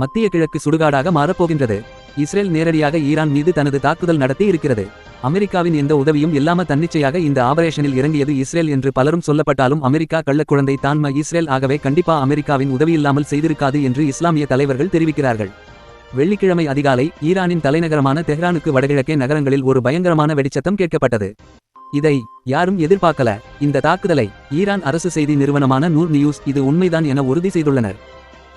மத்திய கிழக்கு சுடுகாடாக மாறப்போகின்றது. இஸ்ரேல் நேரடியாக ஈரான் மீது தனது தாக்குதல் நடத்தி இருக்கிறது. அமெரிக்காவின் எந்த உதவியும் இல்லாம தன்னிச்சையாக இந்த ஆபரேஷனில் இறங்கியது இஸ்ரேல் என்று பலரும் சொல்லப்பட்டாலும் அமெரிக்கா கள்ளக்குழந்தை தான்ம இஸ்ரேல் ஆகவே கண்டிப்பா அமெரிக்காவின் உதவியில்லாமல் செய்திருக்காது என்று இஸ்லாமிய தலைவர்கள் தெரிவிக்கிறார்கள். வெள்ளிக்கிழமை அதிகாலை ஈரானின் தலைநகரமான தெஹ்ரானுக்கு வடகிழக்கே நகரங்களில் ஒரு பயங்கரமான வெடிச்சத்தம் கேட்கப்பட்டது. இதை யாரும் எதிர்பார்க்கல. இந்த தாக்குதலை ஈரான் அரசு செய்தி நிறுவனமான நூர் நியூஸ் இது உண்மைதான் என உறுதி செய்துள்ளனர்.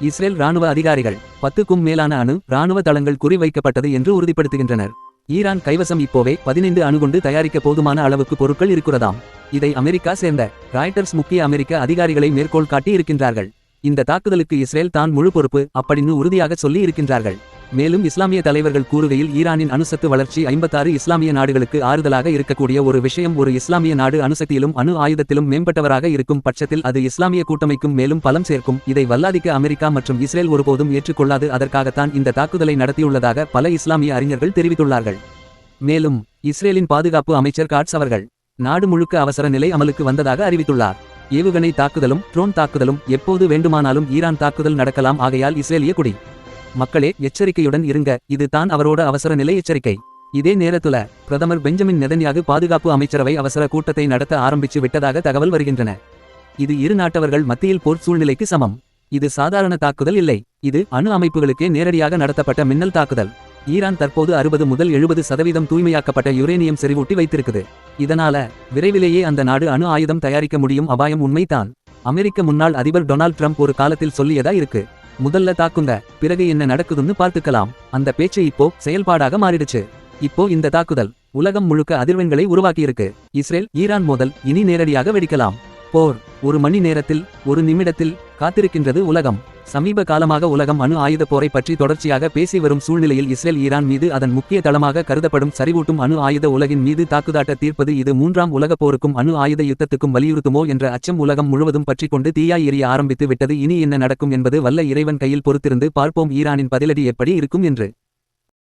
இஸ்ரேல் ராணுவ அதிகாரிகள் பத்துக்கும் மேலான அணு ராணுவ தளங்கள் குறிவைக்கப்பட்டது என்று உறுதிப்படுத்துகின்றனர். ஈரான் கைவசம் இப்போவே பதினைந்து அணுகுண்டு தயாரிக்க போதுமான அளவுக்கு பொருட்கள் இருக்கிறதாம். இதை அமெரிக்கா சேர்ந்த ராய்டர்ஸ் முக்கிய அமெரிக்க அதிகாரிகளை மேற்கோள் காட்டி இருக்கின்றார்கள் இந்த தாக்குதலுக்கு இஸ்ரேல் தான் முழு பொறுப்பு அப்படின்னு உறுதியாக சொல்லி இருக்கின்றார்கள் மேலும் இஸ்லாமிய தலைவர்கள் கூறுகையில் ஈரானின் அணுசத்து வளர்ச்சி ஐம்பத்தாறு இஸ்லாமிய நாடுகளுக்கு ஆறுதலாக இருக்கக்கூடிய ஒரு விஷயம் ஒரு இஸ்லாமிய நாடு அணுசக்தியிலும் அணு ஆயுதத்திலும் மேம்பட்டவராக இருக்கும் பட்சத்தில் அது இஸ்லாமிய கூட்டமைக்கும் மேலும் பலம் சேர்க்கும். இதை வல்லாதிக்க அமெரிக்கா மற்றும் இஸ்ரேல் ஒருபோதும் ஏற்றுக்கொள்ளாது. அதற்காகத்தான் இந்த தாக்குதலை நடத்தியுள்ளதாக பல இஸ்லாமிய அறிஞர்கள் தெரிவித்துள்ளார்கள். மேலும் இஸ்ரேலின் பாதுகாப்பு அமைச்சர் காட்ஸ் அவர்கள் நாடு முழுக்க அவசர நிலை அமலுக்கு வந்ததாக அறிவித்துள்ளார். ஏவுகணை தாக்குதலும் ட்ரோன் தாக்குதலும் எப்போது வேண்டுமானாலும் ஈரான் தாக்குதல் நடக்கலாம். ஆகையால் இஸ்ரேலிய குடி. மக்களே எச்சரிக்கையுடன் இருங்க. இது தான் அவரோட அவசர நிலை எச்சரிக்கை. இதே நேரத்துல பிரதமர் பெஞ்சமின் நெதன்யாகு பாதுகாப்பு அமைச்சரவை அவசர கூட்டத்தை நடத்த ஆரம்பிச்சு விட்டதாக தகவல் வருகின்றன. இது இரு நாட்டவர்கள் மத்தியில் போர் சூழ்நிலைக்கு சமம். இது சாதாரண தாக்குதல் இல்லை. இது அணு அமைப்புகளுக்கே நேரடியாக நடத்தப்பட்ட மின்னல் தாக்குதல். ஈரான் தற்போது அறுபது முதல் எழுபது சதவீதம் தூய்மையாக்கப்பட்ட யுரேனியம் செறிவூட்டி வைத்திருக்குது. இதனால விரைவிலேயே அந்த நாடு அணு ஆயுதம் தயாரிக்க முடியும் அபாயம் உண்மைதான். அமெரிக்க முன்னாள் அதிபர் டொனால்ட் ட்ரம்ப் ஒரு காலத்தில் சொல்லியதா இருக்கு. முதல்ல தாக்குங்க பிறகு என்ன நடக்குதுன்னு பார்த்துக்கலாம். அந்த பேச்சு இப்போ செயல்பாடாக மாறிடுச்சு. இப்போ இந்த தாக்குதல் உலகம் முழுக்க அதிர்வெண்களை உருவாக்கியிருக்கு. இஸ்ரேல் ஈரான் மோதல் இனி நேரடியாக வெடிக்கலாம். போர் ஒரு மணி நேரத்தில் ஒரு நிமிடத்தில் காத்திருக்கின்றது உலகம். சமீப காலமாக உலகம் அணு ஆயுத போரை பற்றி தொடர்ச்சியாக பேசி வரும் சூழ்நிலையில் இஸ்ரேல் ஈரான் மீது அதன் முக்கிய தளமாக கருதப்படும் சரிவூட்டும் அணு ஆயுத உலகின் மீது தாக்குதாட்ட தீர்ப்பது இது மூன்றாம் உலகப் போருக்கும் அணு ஆயுத யுத்தத்துக்கும் வலியுறுத்துமோ என்ற அச்சம் உலகம் முழுவதும் பற்றி கொண்டு தீயாய் எரிய ஆரம்பித்து விட்டது. இனி என்ன நடக்கும் என்பது வல்ல இறைவன் கையில் பொறுத்திருந்து பார்ப்போம். ஈரானின் பதிலடி எப்படி இருக்கும் என்று.